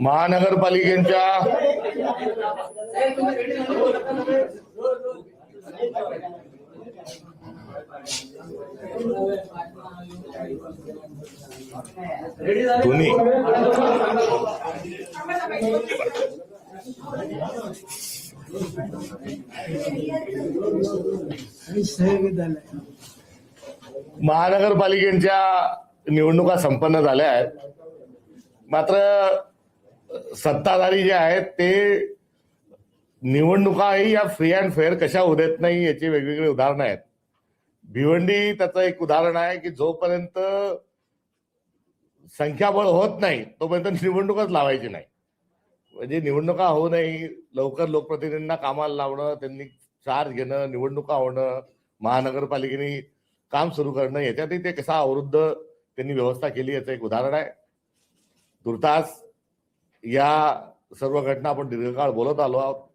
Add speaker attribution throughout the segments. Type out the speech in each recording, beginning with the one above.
Speaker 1: महानगरपालिकेच्या महानगरपालिकेच्या निवडणुका संपन्न झाल्या आहेत. मात्र सत्ताधारी जे आहेत ते निवडणुकाही या फ्री अँड फेअर कशा होऊ देत नाही याची वेगवेगळी उदाहरणं आहेत. भिवंडी त्याचं एक उदाहरण आहे की जोपर्यंत संख्याबळ होत नाही तोपर्यंत निवडणूकच लावायची नाही. म्हणजे निवडणुका होऊ नये लवकर लोकप्रतिनिधींना कामाला लावणं त्यांनी चार्ज घेणं निवडणुका होणं महानगरपालिकेने काम सुरू करणं याच्यातही ते कसा अवरुद्ध त्यांनी व्यवस्था केली याचं एक उदाहरण आहे. तुर्तास या सर्व घटना आपण दीर्घकाळ बोलत आलो आहोत.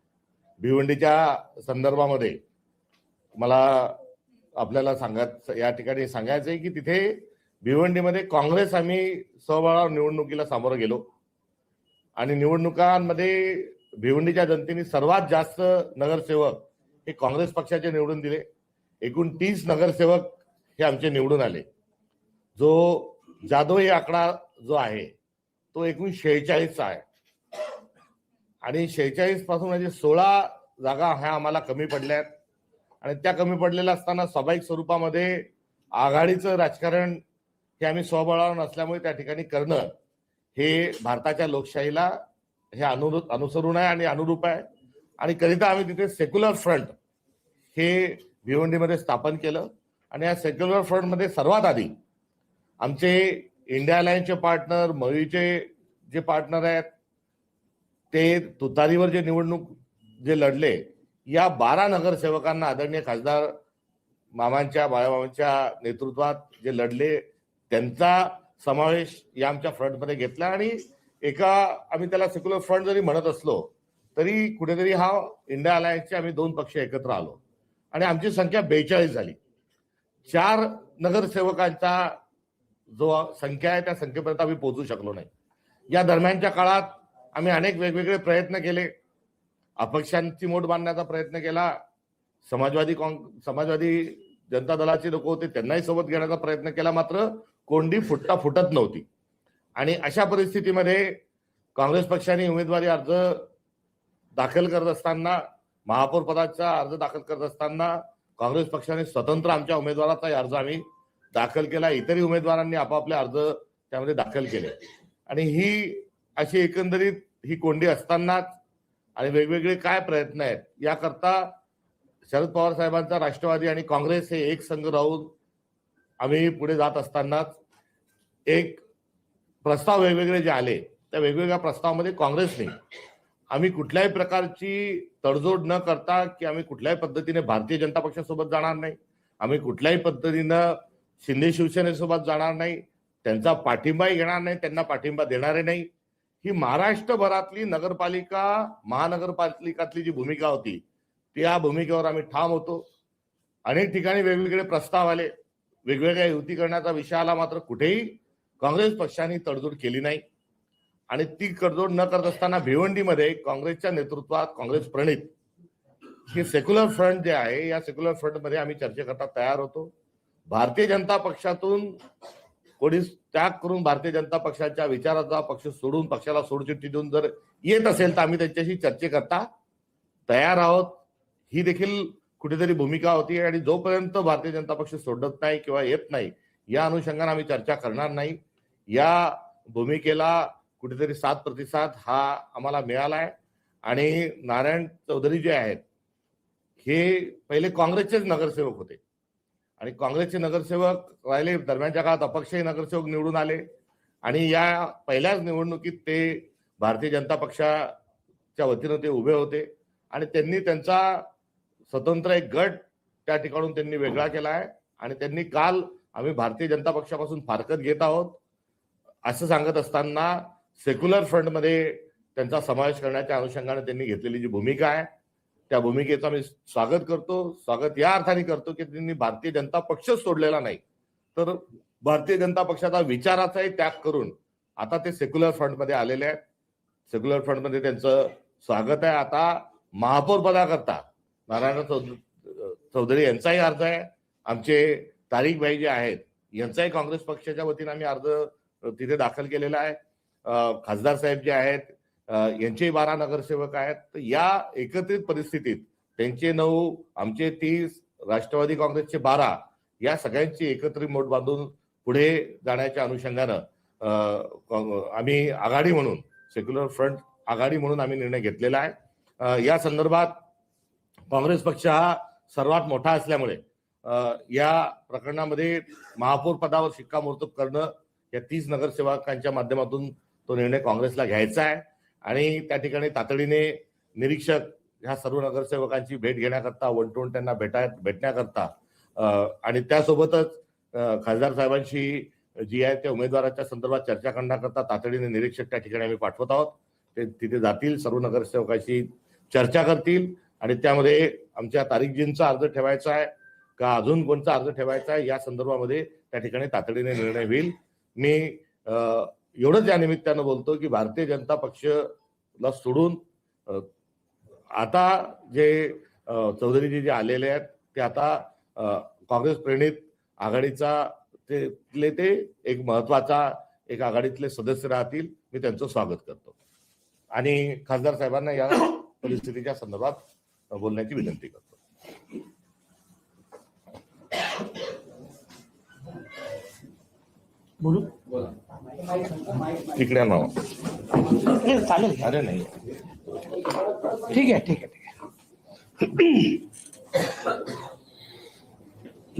Speaker 1: भिवंडीच्या संदर्भामध्ये मला आपल्याला सांगत या ठिकाणी सांगायचं आहे की तिथे भिवंडीमध्ये काँग्रेस आम्ही सहभागावर निवडणुकीला सामोरं गेलो. आणि निवडणुकांमध्ये भिवंडीच्या जनतेने सर्वात जास्त नगरसेवक हे काँग्रेस पक्षाचे निवडून दिले. एकूण तीस नगरसेवक हे आमचे निवडून आले. जो जाधव आकडा जो आहे तो एकूण शेहेचाळीसचा आहे. आणि शेहेचाळीसपासून म्हणजे सोळा जागा ह्या आम्हाला कमी पडल्या आहेत आणि त्या कमी पडलेल्या असताना स्वाभाविक स्वरूपामध्ये आघाडीचं राजकारण हे आम्ही स्वबळावर नसल्यामुळे त्या ठिकाणी करणं हे भारताच्या लोकशाहीला हे अनु अनुसरून आहे आणि अनुरूप आहे. आणि करिता आम्ही तिथे सेक्युलर फ्रंट हे भिवंडीमध्ये स्थापन केलं. आणि या सेक्युलर फ्रंटमध्ये सर्वात आधी आमचे इंडिया अलायन्सचे पार्टनर मयूचे जे पार्टनर आहेत ते तुतारीवर जे निवडणूक जे लढले या बारा नगरसेवकांना आदरणीय खासदार मामांच्या बाळामामांच्या नेतृत्वात जे लढले त्यांचा समावेश या आमच्या फ्रंटमध्ये घेतला आणि एका आम्ही त्याला सेक्युलर फ्रंट जरी म्हणत असलो तरी कुठेतरी हा इंडिया अलायन्सचे आम्ही दोन पक्ष एकत्र आलो. आणि आमची संख्या बेचाळीस झाली. चार नगरसेवकांचा जो संख्या आहे त्या संख्येपर्यंत आम्ही पोहोचू शकलो नाही. या दरम्यानच्या काळात आम्ही अनेक वेगवेगळे प्रयत्न केले. अपक्षांची मोठ बांधण्याचा प्रयत्न केला. समाजवादी काँग समाजवादी जनता दलाचे लोक होते त्यांनाही सोबत घेण्याचा प्रयत्न केला. मात्र कोंडी फुटता फुटत नव्हती. आणि अशा परिस्थितीमध्ये काँग्रेस पक्षाने उमेदवारी अर्ज दाखल करत असताना महापौर पदाचा अर्ज दाखल करत असताना काँग्रेस पक्षाने स्वतंत्र आमच्या उमेदवाराचा अर्ज आम्ही दाखल केला इतरही उमेदवारांनी आपापले अर्ज त्यामध्ये दाखल केले. आणि ही अशी एकंदरीत ही कोंडी असतानाच आणि वेगवेगळे काय प्रयत्न आहेत याकरता शरद पवार साहेबांचा राष्ट्रवादी आणि काँग्रेस हे एक संघ राहून आम्ही पुढे जात असतानाच एक प्रस्ताव वेगवेगळे जे आले त्या वेगवेगळ्या प्रस्तावामध्ये काँग्रेसने आम्ही कुठल्याही प्रकारची तडजोड न करता की आम्ही कुठल्याही पद्धतीने भारतीय जनता पक्षासोबत जाणार नाही. आम्ही कुठल्याही पद्धतीनं शिंदे शिवसेनेसोबत जाणार नाही त्यांचा पाठिंबाही घेणार नाही त्यांना पाठिंबा देणारे नाही. ही महाराष्ट्रभरातली नगरपालिका महानगरपालिकातली जी भूमिका होती त्या भूमिकेवर आम्ही ठाम होतो. अनेक ठिकाणी वेगवेगळे प्रस्ताव आले. वेगवेगळ्या युती करण्याचा विषय आला मात्र कुठेही काँग्रेस पक्षाने तडजोड केली नाही. आणि ती तडजोड न करत असताना भिवंडीमध्ये काँग्रेसच्या नेतृत्वात काँग्रेस प्रणित. हे सेक्युलर फ्रंट जे आहे या सेक्युलर फ्रंटमध्ये आम्ही चर्चेकरता तयार होतो. भारतीय जनता पक्षातून कोणी त्याग करून भारतीय जनता पक्षाच्या विचाराचा पक्ष सोडून पक्षाला सोडचिठ्ठी देऊन जर येत असेल तर आम्ही त्यांच्याशी चर्चेकरता तयार आहोत. ही देखील कुठेतरी भूमिका होती आणि जोपर्यंत भारतीय जनता पक्ष सोडत नाही किंवा येत नाही या अनुषंगाने आम्ही चर्चा करणार नाही. या भूमिकेला कुठेतरी सात प्रतिसाद हा आम्हाला मिळाला आहे आणि नारायण चौधरी जे आहेत हे पहिले काँग्रेसचेच नगरसेवक होते. आणि काँग्रेसचे नगरसेवक राहिले दरम्यानच्या काळात अपक्षही नगरसेवक निवडून आले. आणि या पहिल्याच निवडणुकीत ते भारतीय जनता पक्षाच्या वतीनं ते उभे होते. आणि त्यांनी त्यांचा स्वतंत्र एक गट त्या ठिकाणून त्यांनी वेगळा केला आहे. आणि त्यांनी काल आम्ही भारतीय जनता पक्षापासून फारकत घेत आहोत. असं सांगत असताना सेक्युलर फ्रंटमध्ये त्यांचा समावेश करण्याच्या अनुषंगाने त्यांनी घेतलेली जी भूमिका आहे त्या भूमिकेचं मी स्वागत करतो. स्वागत या अर्थाने करतो की त्यांनी भारतीय जनता पक्षच सोडलेला नाही. तर भारतीय जनता पक्षाचा विचाराचाही त्याग करून आता ते सेक्युलर फ्रंटमध्ये आलेले आहेत. सेक्युलर फ्रंटमध्ये त्यांचं स्वागत आहे. आता महापौर पदाकरता नारायण चौधरी चौधरी यांचाही अर्ज आहे. आमचे तारीखबाई भाई जे आहेत यांचाही काँग्रेस पक्षाच्या वतीने आम्ही अर्ज तिथे दाखल केलेला आहे. खासदार साहेब जे आहेत यांचे यांचेही बारा नगरसेवक आहेत. तर या एकत्रित परिस्थितीत त्यांचे नऊ आमचे तीस राष्ट्रवादी काँग्रेसचे बारा या सगळ्यांची एकत्रित मोठ बांधून पुढे जाण्याच्या अनुषंगानं काँग- आम्ही आघाडी म्हणून सेक्युलर फ्रंट आघाडी म्हणून आम्ही निर्णय घेतलेला आहे. या संदर्भात काँग्रेस पक्ष हा सर्वात मोठा असल्यामुळे या प्रकरणामध्ये महापौर पदावर शिक्कामोर्तब करणं या तीस नगरसेवकांच्या माध्यमातून तो निर्णय काँग्रेसला घ्यायचा आहे. आणि त्या ठिकाणी तातडीने निरीक्षक ह्या सर्व नगरसेवकांची भेट घेण्याकरता वन टू वन त्यांना भेटा भेटण्याकरता आणि त्यासोबतच खासदार साहेबांशी जी आहे त्या उमेदवाराच्या संदर्भात चर्चा करण्याकरता तातडीने निरीक्षक त्या ठिकाणी आम्ही पाठवत आहोत. ते तिथे जातील सर्व नगरसेवकाशी चर्चा करतील आणि त्यामध्ये आमच्या तारीखजींचा अर्ज ठेवायचा आहे का अजून कोणता अर्ज ठेवायचा आहे या संदर्भामध्ये त्या ठिकाणी तातडीने निर्णय होईल. मी एवढंच या निमित्तानं बोलतो की भारतीय जनता पक्ष ला सोडून आता जे चौधरीजी जे आलेले आहेत ते आता काँग्रेस प्रेरित आघाडीचा ते ते एक महत्त्वाचा एक आघाडीतले सदस्य राहतील मी त्यांचं स्वागत करतो. आणि खासदार साहेबांना या परिस्थितीच्या संदर्भात बोलण्याची विनंती करतो.
Speaker 2: बोलू?
Speaker 1: तिकडे नाव
Speaker 2: चालेल.
Speaker 1: अरे नाही.
Speaker 2: ठीक आहे ठीक आहे ठीक आहे.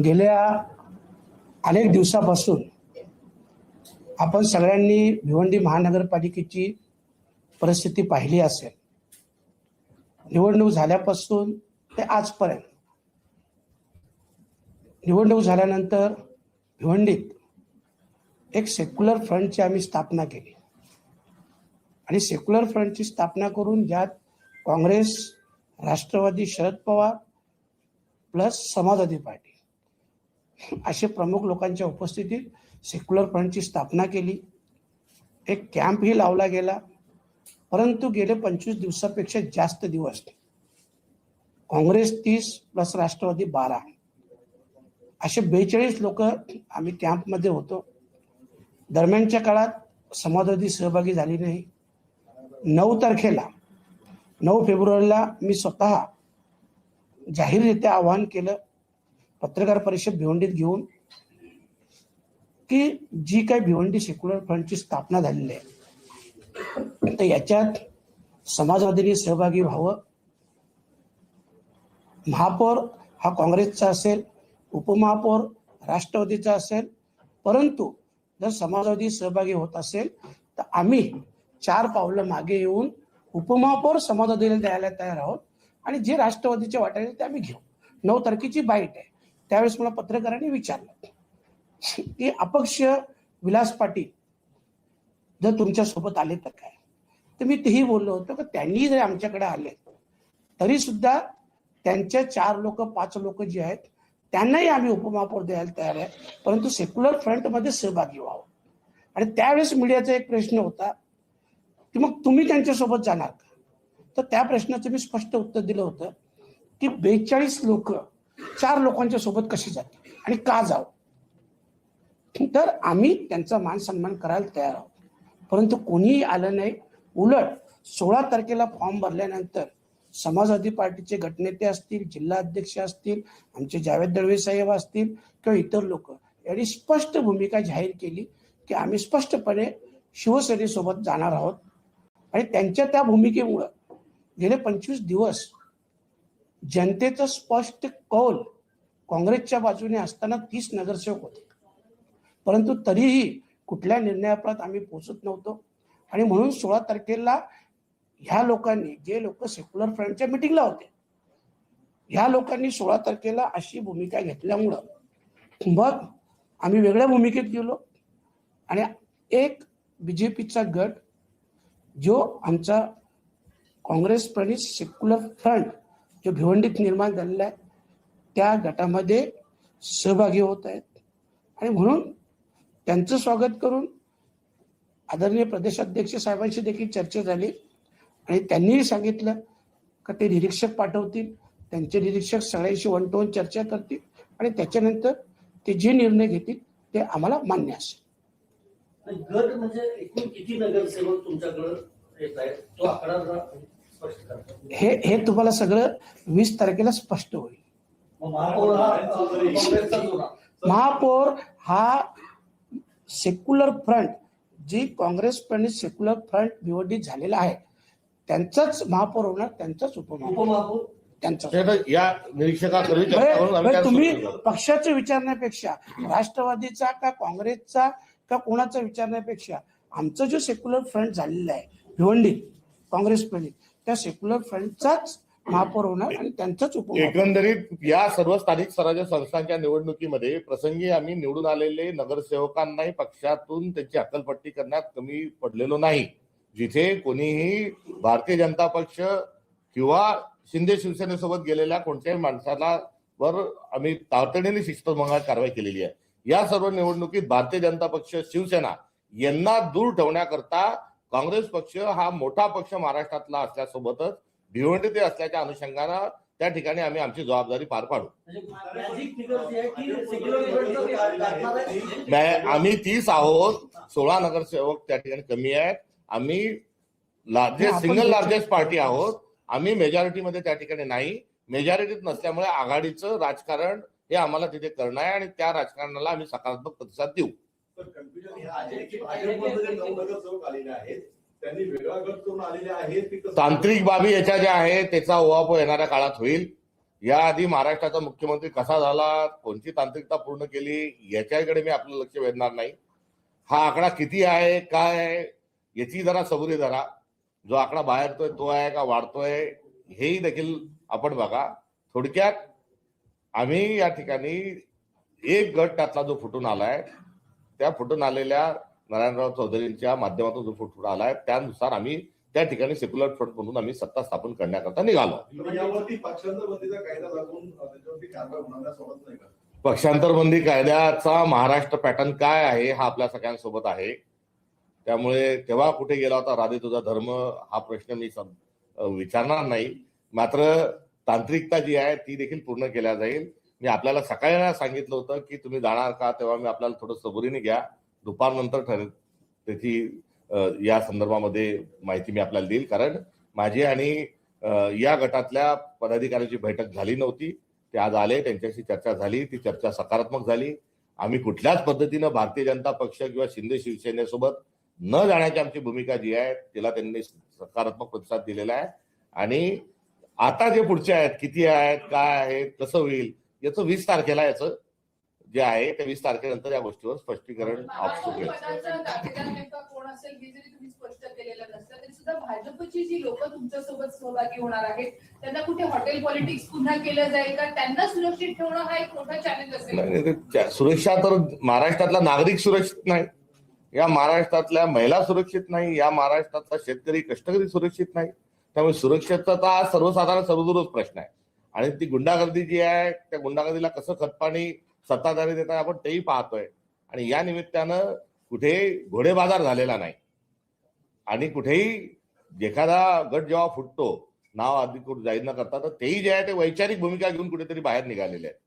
Speaker 2: गेल्या अनेक दिवसापासून आपण सगळ्यांनी भिवंडी महानगरपालिकेची परिस्थिती पाहिली असेल. निवडणूक झाल्यापासून ते आजपर्यंत. निवडणूक झाल्यानंतर भिवंडीत एक सेक्युलर फ्रंटची आम्ही स्थापना केली. आणि सेक्युलर फ्रंटची स्थापना करून ज्यात काँग्रेस राष्ट्रवादी शरद पवार प्लस समाजवादी पार्टी असे प्रमुख लोकांच्या उपस्थितीत सेक्युलर फ्रंटची स्थापना केली. एक कॅम्पही लावला गेला. परंतु गेले पंचवीस दिवसापेक्षा जास्त दिवस काँग्रेस तीस प्लस राष्ट्रवादी बारा असे बेचाळीस लोक आम्ही कॅम्पमध्ये होतो. दरम्यानच्या काळात समाजवादी सहभागी झाली नाही. नऊ तारखेला नऊ फेब्रुवारीला मी स्वतः जाहीररित्या आवाहन केलं पत्रकार परिषद भिवंडीत घेऊन की जी काही भिवंडी सेक्युलर फ्रंटची स्थापना झालेली आहे तर याच्यात समाजवादींनी सहभागी व्हावं. महापौर हा काँग्रेसचा असेल उपमहापौर राष्ट्रवादीचा असेल परंतु जर समाजवादी सहभागी होत असेल तर आम्ही चार पावलं मागे येऊन उपमहापौर समाजवादीला द्यायला तयार आहोत आणि जे राष्ट्रवादीचे वाटायचे ते आम्ही घेऊ. नऊ तारखेची बाईट आहे. त्यावेळेस मला पत्रकारांनी विचारलं. की अपक्ष विलास पाटील जर तुमच्यासोबत आले तर काय? तर मी तेही बोललो होतो की त्यांनी जर आमच्याकडे आले तरी सुद्धा त्यांच्या चार लोक पाच लोक जे आहेत त्यांनाही आम्ही उपमहापौर द्यायला तयार आहे. परंतु सेक्युलर फ्रंटमध्ये सहभागी व्हावं. आणि त्यावेळेस मीडियाचा एक प्रश्न होता की मग तुम्ही त्यांच्यासोबत जाणार का? तर त्या प्रश्नाचं मी स्पष्ट उत्तर दिलं होतं की बेचाळीस लोक चार लोकांच्या सोबत कशी जातील आणि का जावं? तर आम्ही त्यांचा मान सन्मान करायला तयार आहोत. परंतु कोणीही आलं नाही. उलट सोळा तारखेला फॉर्म भरल्यानंतर समाजवादी पार्टीचे गटनेते असतील जिल्हा अध्यक्ष असतील आमचे जावेद दळवे साहेब असतील किंवा इतर लोक. यांनी स्पष्ट भूमिका जाहीर केली की आम्ही स्पष्टपणे शिवसेनेसोबत जाणार आहोत. आणि त्यांच्या त्या भूमिकेमुळं गेले पंचवीस दिवस जनतेचं स्पष्ट कौल काँग्रेसच्या बाजूने असताना तीस नगरसेवक होते. परंतु तरीही कुठल्या निर्णयापर्यंत आम्ही पोचत नव्हतो. आणि म्हणून सोळा तारखेला ह्या लोकांनी जे लोक सेक्युलर फ्रंटच्या मिटिंगला होते ह्या लोकांनी सोळा तारखेला अशी भूमिका घेतल्यामुळं मग आम्ही वेगळ्या भूमिकेत गेलो. आणि एक बी जे पीचा गट जो आमचा काँग्रेस प्रणित सेक्युलर फ्रंट जो भिवंडीत निर्माण झालेला आहे त्या गटामध्ये सहभागी होत आहेत. आणि म्हणून त्यांचं स्वागत करून आदरणीय प्रदेशाध्यक्ष साहेबांशी देखील चर्चा झाली. आणि त्यांनीही सांगितलं का ते निरीक्षक पाठवतील त्यांचे निरीक्षक सगळ्यांशी वन टू वन चर्चा करतील आणि त्याच्यानंतर ते जे निर्णय घेतील ते आम्हाला मान्य असेल.
Speaker 3: गट म्हणजे एकूण किती नगरसेवक तुमच्याकडे येत आहेत? तो आकडा जरा स्पष्ट करा.
Speaker 2: हे हे तुम्हाला सगळं वीस तारखेला स्पष्ट होईल.
Speaker 3: हा
Speaker 2: महापौर हा सेक्युलर फ्रंट जी काँग्रेस प्रणित सेक्युलर फ्रंट निवडणूक झालेला आहे. त्यांचाच महापौर होणार त्यांचाच उपमहापौर.
Speaker 1: तर या
Speaker 2: तुम्ही. पक्षाचे विचारण्यापेक्षा राष्ट्रवादीचा का काँग्रेसचा का कोणाचा विचारण्यापेक्षा आमचा जो सेक्युलर फ्रंट झालेला आहे भिवंडी काँग्रेस प्रणित त्या सेक्युलर फ्रंटचाच महापौर होणार आणि त्यांचाच उपमहापौर.
Speaker 1: एकंदरीत या सर्व स्थानिक स्वराज्य संस्थांच्या निवडणुकीमध्ये प्रसंगी आम्ही निवडून आलेले नगरसेवकांनाही पक्षातून त्यांची हक्कलपट्टी करण्यात कमी पडलेलो नाही. जिथे कोणीही भारतीय जनता पक्ष किंवा शिंदे शिवसेनेसोबत गेलेल्या कोणत्याही माणसाला वर आम्ही तातडीने शिस्तभंगात कारवाई केलेली आहे. या सर्व निवडणुकीत भारतीय जनता पक्ष शिवसेना यांना दूर ठेवण्याकरता काँग्रेस पक्ष हा मोठा पक्ष महाराष्ट्रातला असल्यासोबतच भिवंडी ते असल्याच्या अनुषंगानं त्या ठिकाणी आम्ही आमची जबाबदारी पार पाडू.
Speaker 3: म्हणजे
Speaker 1: आम्ही तीस आहोत सोळा नगरसेवक त्या ठिकाणी कमी आहेत. आम्ही लार्जेस्ट सिंगल लार्जेस्ट पार्टी आहोत. आम्ही मेजॉरिटीमध्ये त्या ठिकाणी नाही. मेजॉरिटीत नसल्यामुळे आघाडीचं राजकारण हे आम्हाला तिथे करणं आहे आणि त्या राजकारणाला आम्ही सकारात्मक प्रतिसाद देऊ.
Speaker 4: तर कन्फ्युजन हे आहे की भाजपमध्ये जे नऊ नगरसेवक आलेले आहेत त्यांनी वेगळा गट करून आलेले आहेत की कसं?
Speaker 1: तांत्रिक बाबी याच्या ज्या आहेत त्याचा उहापोह येणाऱ्या काळात होईल. याआधी महाराष्ट्राचा मुख्यमंत्री कसा झाला कोणती तांत्रिकता पूर्ण केली याच्याकडे मी आपलं लक्ष वेधणार नाही. हा आकडा किती आहे काय आहे याची जरा सबुरी धरा. जो आकडा बाहेर येतोय तो आहे का वाढतोय हेही देखील आपण बघा. थोडक्यात आम्ही या ठिकाणी एक गट त्यातला जो फुटून आलाय त्या फुटून आलेल्या नारायणराव चौधरींच्या माध्यमातून जो फुटून आलाय त्यानुसार आम्ही त्या ठिकाणी सेक्युलर फ्रंट म्हणून आम्ही सत्ता स्थापन करण्याकरता निघालो.
Speaker 4: पक्षांतर
Speaker 1: बंदी कायद्याचा महाराष्ट्र पॅटर्न काय आहे हा आपल्या सगळ्यांसोबत आहे. त्यामुळे तेव्हा कुठे गेला होता राधे तुझा धर्म हा प्रश्न मी सम- विचारणार नाही. मात्र तांत्रिकता जी आहे ती देखील पूर्ण केल्या जाईल. मी आपल्याला सकाळी सांगितलं होतं की तुम्ही जाणार का तेव्हा मी आपल्याला थोडं सबुरीने घ्या. दुपारनंतर ठरेल. त्याची या संदर्भामध्ये माहिती मी आपल्याला देईल. कारण माझी आणि या गटातल्या पदाधिकाऱ्यांची बैठक झाली नव्हती. ते आज आले त्यांच्याशी चर्चा झाली. ती चर्चा सकारात्मक झाली. आम्ही कुठल्याच पद्धतीनं भारतीय जनता पक्ष किंवा शिंदे शिवसेनेसोबत न जाण्याची आमची भूमिका जी आहे तिला त्यांनी सकारात्मक प्रतिसाद दिलेला आहे. आणि आता जे पुढचे आहेत किती आहेत काय आहेत कसं होईल याचं वीस तारखेला याचं जे आहे त्या वीस तारखेनंतर या गोष्टीवर स्पष्टीकरण
Speaker 5: भाजपची जी लोक तुमच्यासोबत सहभागी होणार आहेत त्यांना कुठे हॉटेल पॉलिटिक्स पुन्हा केलं जाईल का? त्यांना सुरक्षित ठेवणं हा एक मोठा चॅलेंज असेल.
Speaker 1: नाही, नाही, ते च्या- सुरक्षा तर महाराष्ट्रातला नागरिक सुरक्षित नाही. या महाराष्ट्रातल्या महिला सुरक्षित नाही या महाराष्ट्रातला शेतकरी कष्टकरी सुरक्षित नाही. त्यामुळे सुरक्षेचा हा सर्वसाधारण सर्वदूरच प्रश्न आहे. आणि ती गुंडागर्दी जी आहे त्या गुंडागर्दीला कसं खतपाणी सत्ताधारी देतात आपण तेही पाहतोय. आणि या निमित्तानं कुठे घोडेबाजार झालेला नाही. आणि कुठेही एखादा गट जेव्हा फुटतो नाव अधिकृत जाहीर न करता तर तेही जे आहे ते वैचारिक भूमिका घेऊन कुठेतरी बाहेर निघालेले आहेत.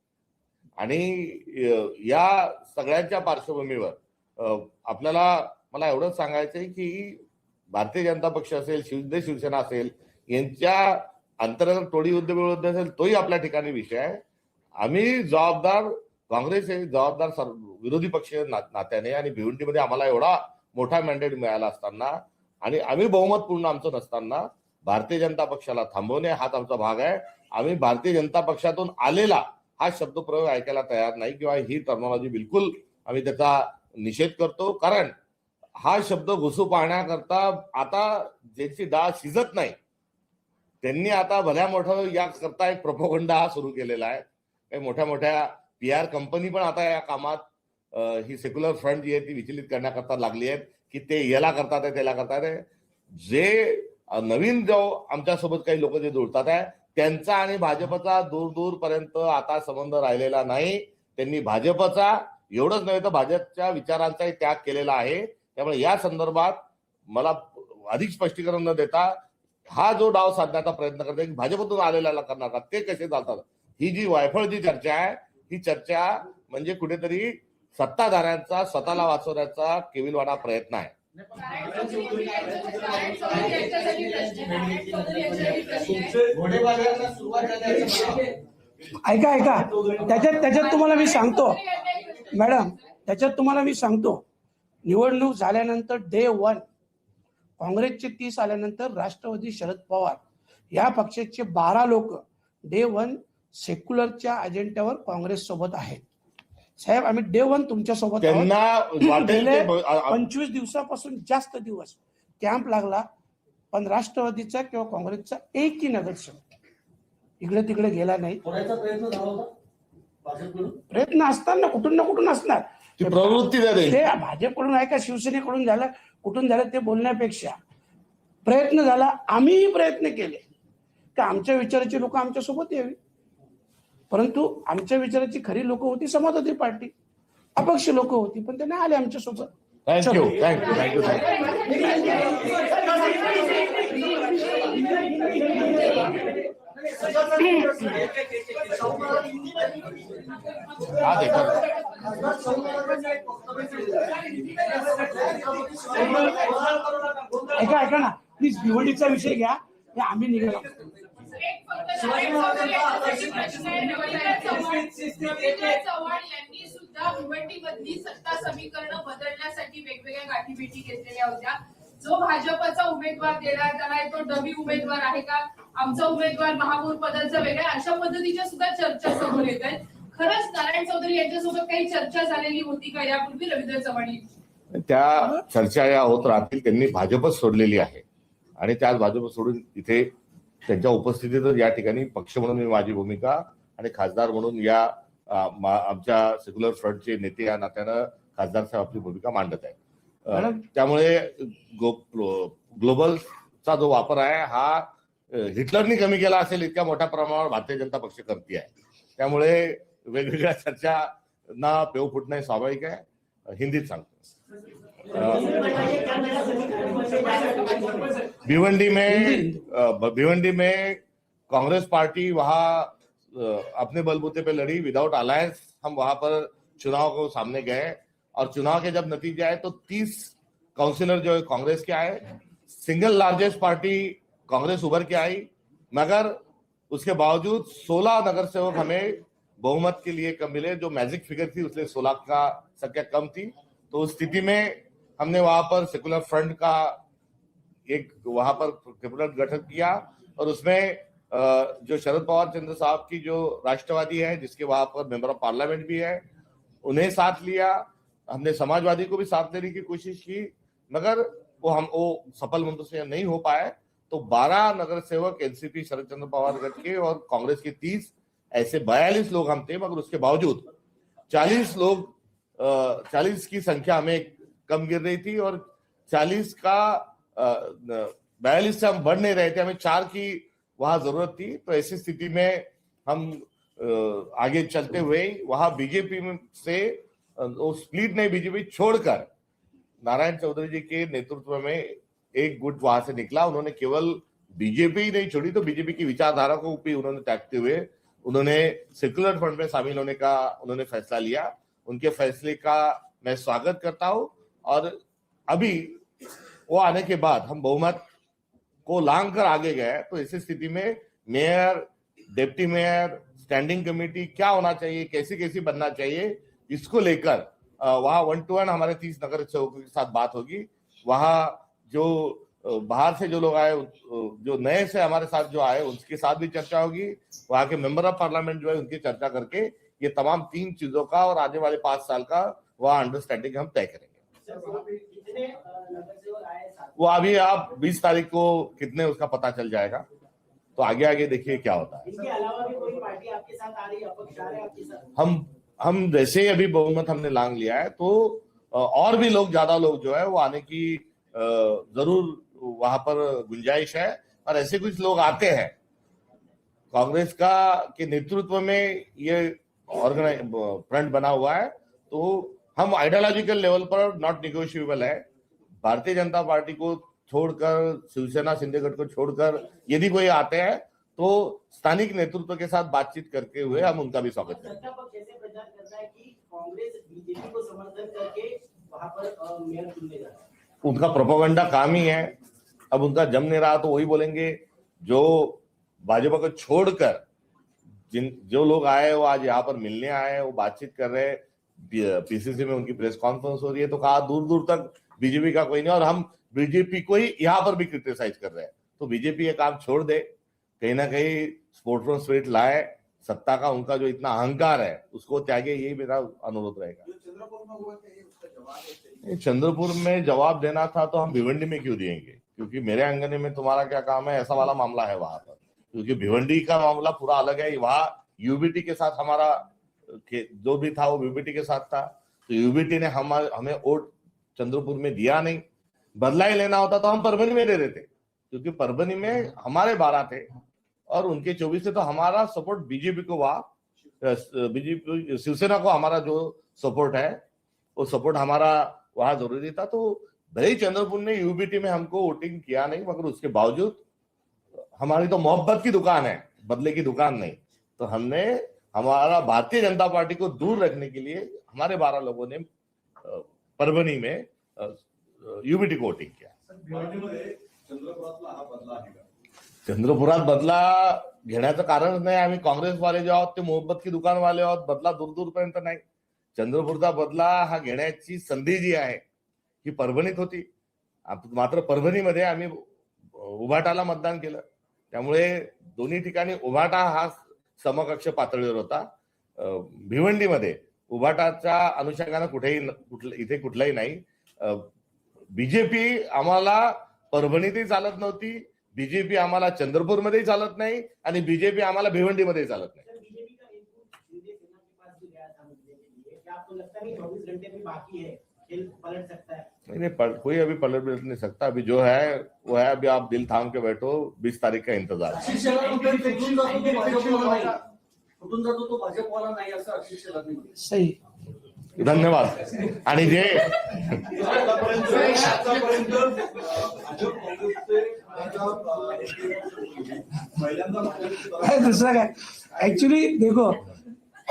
Speaker 1: आणि या सगळ्यांच्या पार्श्वभूमीवर आपल्याला मला एवढंच सांगायचंय की भारतीय जनता पक्ष असेल शिवदे शिवसेना असेल यांच्या अंतर्गत टोळी युद्ध विरोध असेल तोही आपल्या ठिकाणी विषय आहे. आम्ही जबाबदार काँग्रेस हे जबाबदार सर्व विरोधी पक्ष नात्याने आणि भिवंडीमध्ये आम्हाला एवढा मोठा मॅन्डेट मिळाला असताना आणि आम्ही बहुमत पूर्ण आमचं नसताना भारतीय जनता पक्षाला थांबवणे हाच आमचा भाग आहे. आम्ही भारतीय जनता पक्षातून आलेला हा शब्दप्रयोग ऐकायला तयार नाही किंवा ही टर्मॉलॉजी बिलकुल आम्ही त्याचा निषेध करतो कारण हा शब्द घुसू पाहण्याकरता आता ज्यांची डाळ शिजत नाही त्यांनी आता भल्या मोठं या करता एक प्रपोगंडा हा सुरू केलेला आहे. काही मोठ्या मोठ्या पी आर कंपनी पण आता या कामात ही सेक्युलर फ्रंट जी आहे ती विचलित करण्याकरता लागली आहेत की ते याला करतात आहे त्याला करतात आहे. जे नवीन जो आमच्यासोबत काही लोक जे जुळतात आहे त्यांचा आणि भाजपचा दूर दूर पर्यंत आता संबंध राहिलेला नाही. त्यांनी भाजपचा एवढंच नव्हे तर भाजपच्या विचारांचाही त्याग केलेला आहे. त्यामुळे या संदर्भात मला अधिक स्पष्टीकरण न देता हा जो डाव साधण्याचा प्रयत्न करते की भाजपतून आलेला करणार ते कसे चालतात? ही जी वायफळ जी चर्चा आहे ही चर्चा म्हणजे कुठेतरी सत्ताधाऱ्यांचा स्वतःला वाचवण्याचा केविलवाडा प्रयत्न आहे.
Speaker 2: ऐका ऐका. त्याच्यात त्याच्यात तुम्हाला मी सांगतो. मॅडम त्याच्यात तुम्हाला मी सांगतो. निवडणूक झाल्यानंतर डे वन काँग्रेसचे तीस आल्यानंतर राष्ट्रवादी शरद पवार या पक्षाचे बारा लोक डे वन सेक्युलरच्या अजेंड्यावर काँग्रेस सोबत आहेत. साहेब आम्ही डे वन
Speaker 1: तुमच्यासोबत
Speaker 2: पंचवीस दिवसापासून जास्त दिवस कॅम्प लागला पण राष्ट्रवादीचा किंवा काँग्रेसचा एकही नगरसेवक इकडे तिकडे गेला नाही.
Speaker 3: प्रयत्न झाला
Speaker 2: प्रयत्न असताना कुठून ना कुठून असणार.
Speaker 1: ती प्रवृत्ती द्या
Speaker 2: ते. भाजपकडून आहे का शिवसेनेकडून झालं कुठून झालं ते बोलण्यापेक्षा. प्रयत्न झाला आम्हीही प्रयत्न केले. की आमच्या विचाराची लोक आमच्यासोबत यावी? परंतु आमच्या विचाराची खरी लोक होती समाजवादी पार्टी. अपक्ष लोक होती पण ते नाही आले आमच्यासोबत.
Speaker 1: थँक्यू थँक्यू थँक्यू थँक्यू
Speaker 2: ऐका ऐका ना. प्लीज भिवंडीचा विषय घ्या. हे आम्ही निघालो.
Speaker 5: चव्हाण यांनी सुद्धा भिवंडीमधली सत्ता समीकरण बदलण्यासाठी वेगवेगळ्या गाठीभेटी घेतलेल्या होत्या. जो भाजपचा उमेदवार देण्यात आलाय तो डबी उमेदवार आहे का? आमचा उमेदवार महापौर पदाचा वेगळा अशा पद्धतीच्या सुद्धा चर्चा समोर येत आहेत. खरंच नारायण चौधरी यांच्यासोबत काही चर्चा झालेली होती का? यापूर्वी रवींद्र चव्हाण
Speaker 1: त्या चर्चा या होत राहतील. त्यांनी भाजपच सोडलेली आहे. आणि त्याच भाजप सोडून इथे त्यांच्या उपस्थितीतच या ठिकाणी पक्ष म्हणून मी माझी भूमिका आणि खासदार म्हणून या आमच्या सेक्युलर फ्रंटचे नेते या नात्यानं खासदार साहेब आपली भूमिका मांडत आहेत. त्यामुळे ग्लोबलचा जो वापर आहे हा हिटलरनी कमी केला असेल इतक्या मोठ्या प्रमाणावर भारतीय जनता पक्ष करते आहे त्यामुळे वेगवेगळ्या चर्चा ना पेव फुटणं हे स्वाभाविक आहे. हिंदीत सांगतो. भिवंडी में भिवंडी में कांग्रेस पार्टी वहां अपने बलबूते पे लड़ी. विदाउट अलायंस हम वहां पर चुनाव को सामने गए. और चुनाव के जब नतीजे आए तो 30 काउंसिलर जो है कांग्रेस के आए, सिंगल लार्जेस्ट पार्टी कांग्रेस उभर के आई, मगर उसके बावजूद 16 नगर सेवक हमें बहुमत के लिए कम मिले, जो मैजिक फिगर थी, उसने 16 का संख्या कम थी। तो उस स्थिति में हमने वहाँ पर सेकुलर फ्रंट का एक वहाँ पर कैबिनेट गठन किया और उसमें जो शरद पवार चंद्र साहब की जो राष्ट्रवादी है, जिसके वहाँ पर मेंबर ऑफ़ पार्लियामेंट भी है, उन्हें साथ लिया। हमने समाजवादी को भी साथ लेने की कोशिश की, मगर वो हम, वो सफल मंत्र से नहीं हो पाए। तो 12 नगर सेवक, एनसीपी शरद चंद्र पवार के और कांग्रेस के 30 ऐसे 42 लोग हम थे, मगर उसके बावजूद 40 लोग चालीस की संख्या हमें कम गिर रही थी और चालीस का बयालीस से हम बढ़ नहीं रहे थे, हमें चार की वहाँ ज़रूरत थी। तो ऐसी स्थिति में हम आगे चलते हुए वहाँ बीजेपी से वो स्प्लिट नहीं बीजेपी छोड़कर नारायण चौधरी जी के नेतृत्व में एक गुट वहाँ से निकला। उन्होंने केवल बीजेपी ही नहीं छोड़ी तो बीजेपी की विचारधारा को भी उन्होंने त्यागते हुए उन्होंने सेक्युलर फ्रंट में शामिल होने का उन्होंने फैसला लिया। उनके फैसले का मैं स्वागत करता हूँ। और अभी वो आने के बाद हम बहुमत को लांग कर आगे गए तो ऐसी स्थिति में mayor deputy mayor standing committee क्या होना चाहिए कैसी कैसी बनना चाहिए इसको लेकर वहाँ वन टू वन हमारे तीस नगर सेवकों के साथ बात होगी। वहाँ जो बाहर से जो लोग आए जो नए से हमारे साथ जो आए उसके साथ भी चर्चा होगी। वहाँ के मेंबर ऑफ़ पार्लियामेंट जो है उनकी चर्चा करके ये तमाम तीन चीज़ों का और आने वाले पाँच साल का वह अंडरस्टैंडिंग हम तय करेंगे। वो अभी आप 20 तारीख को कितने उसका पता चल जाएगा। तो आगे आगे देखिए क्या होता है।
Speaker 6: इसके अलावा भी कोई पार्टी आपके साथ आ रही है अपक्ष रहे हैं आपके साथ?
Speaker 1: हम हम जैसे ही अभी बहुमत हमने लांग लिया है तो और भी लोग, ज़्यादा लोग जो है, वो आने की ज़रूर वहाँ पर गुंजाइश है। और ऐसे कुछ लोग आते हैं, कांग्रेस का, के नेतृत्व में ये ऑर्गेनाइज फ्रंट बना हुआ है तो हम आइडियोलॉजिकल लेवल पर नॉट निगोशिएबल है। भारतीय जनता पार्टी को छोड़कर, शिवसेना गठ को छोड़कर यदि कोई आते हैं तो स्थानिक नेतृत्व के साथ बातचीत करके हुए हम उनका भी स्वागत करेंगे।
Speaker 6: प्रचार कर रहा है कि कांग्रेस बीजेपी को समर्थन करके वहाँ पर मेयर चुनने जा रहा है।
Speaker 1: उनका प्रोपोगंडा काम ही है। अब उनका जम नहीं रहा तो वही बोलेंगे, जो भाजपा को छोड़कर जिन, जो लोग आए वो आज यहाँ पर मिलने आए वो बातचीत कर रहे पीसीसी में उनकी प्रेस कॉन्फ्रेंस हो रही है तो कहा दूर दूर तक बीजेपी का कोई नहीं, और हम बीजेपी को ही यहाँ पर भी क्रिटिसाइज कर रहे हैं। तो बीजेपी ये काम छोड़ दे, कहीं ना कहीं स्पोर्ट्समैन स्पिरिट लाए सत्ता का उनका जो इतना अहंकार है उसको त्यागे यही मेरा अनुरोध रहेगा।
Speaker 4: चंद्रपुर में जवाब
Speaker 1: देना था तो हम भिवंडी में क्यों देंगे? क्योंकि मेरे अंगने में तुम्हारा क्या काम है? ऐसा वाला मामला है वहाँ पर। क्योंकि भिवंडी का मामला पूरा अलग है। वहाँ यूबीटी के साथ हमारा के- जो भी था वो यूबीटी के साथ था। तो यूबीटी ने हम हमें वोट चंद्रपुर में दिया नहीं। बदला ही लेना होता तो हम परभनी में दे देते। क्योंकि परभनी में हमारे बारह थे और उनके चौबीस से तो हमारा सपोर्ट बीजेपी को वहाँ बीजेपी शिवसेना को हमारा जो सपोर्ट है, वो सपोर्ट हमारा वहाँ ज़रूरी था। तो भले ही चंद्रपुर ने यूबीटी में हमको वोटिंग किया नहीं, मगर उसके बावजूद हमारी तो मोहब्बत की दुकान है, बदले की दुकान नहीं। तो हमने हमारा भारतीय जनता पार्टी को दूर रखने के लिए हमारे बारह लोगों ने परभणी में यूबीटी को वोटिंग किया। चंद्रपुरात बदला घेण्याचं कारणच नाही. आम्ही काँग्रेसवाले जे आहोत ते मोहब्बत की दुकानवाले आहोत बदला दूर दूरपर्यंत नाही. चंद्रपूरचा बदला हा घेण्याची संधी जी आहे ही परभणीत होती. मात्र परभणीमध्ये आम्ही उभाटाला मतदान केलं. त्यामुळे दोन्ही ठिकाणी उभाटा हा समकक्ष पातळीवर होता. भिवंडीमध्ये उभाटाच्या अनुषंगानं कुठेही न- कुठलं इथे कुठलाही नाही. बीजेपी आम्हाला परभणीतही चालत नव्हती. बीजेपी आम्हाला चंद्रपूरमध्येही चालत नाही आणि बीजेपी आम्हाला भिवंडीमध्येही चालत नाही.
Speaker 6: नहीं चौबीस घंटे भी बाकी है खेल पलट सकता है
Speaker 1: नहीं नहीं पल, कोई अभी पलट बिलट नहीं सकता. अभी जो है वो है अभी आप दिल थाम के बैठो बीस तारीख का इंतजार.
Speaker 2: सही.
Speaker 1: धन्यवाद. आणि जे
Speaker 2: दूसरा क्या? एक्चुअली देखो,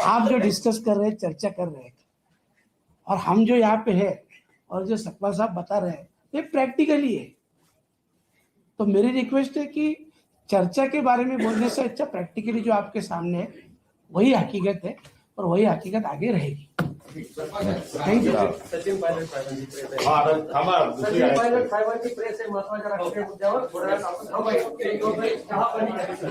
Speaker 2: आप जो डिस्कस कर रहे हैं, चर्चा कर रहे हैं, और हम जो यहाँ पे है, और जो सकपाल साहब बता रहे हैं, ये प्रैक्टिकली है तो मेरी रिक्वेस्ट है कि चर्चा के बारे में बोलने से अच्छा प्रैक्टिकली जो आपके सामने है, वही हकीकत है, और वही हकीकत आगे रहेगी।
Speaker 3: सचिन पायलट साहेबांची प्रेस आहे
Speaker 1: हा, आता थांबा दुसरी
Speaker 3: सचिन
Speaker 1: आहे.
Speaker 3: पायलट साहेबांची प्रेस आहे महत्त्वाच्या राष्ट्रीय मुद्द्यावर थोड्या वेळात आपण थांबायचं. एक दोन मिनिट चहा पाणी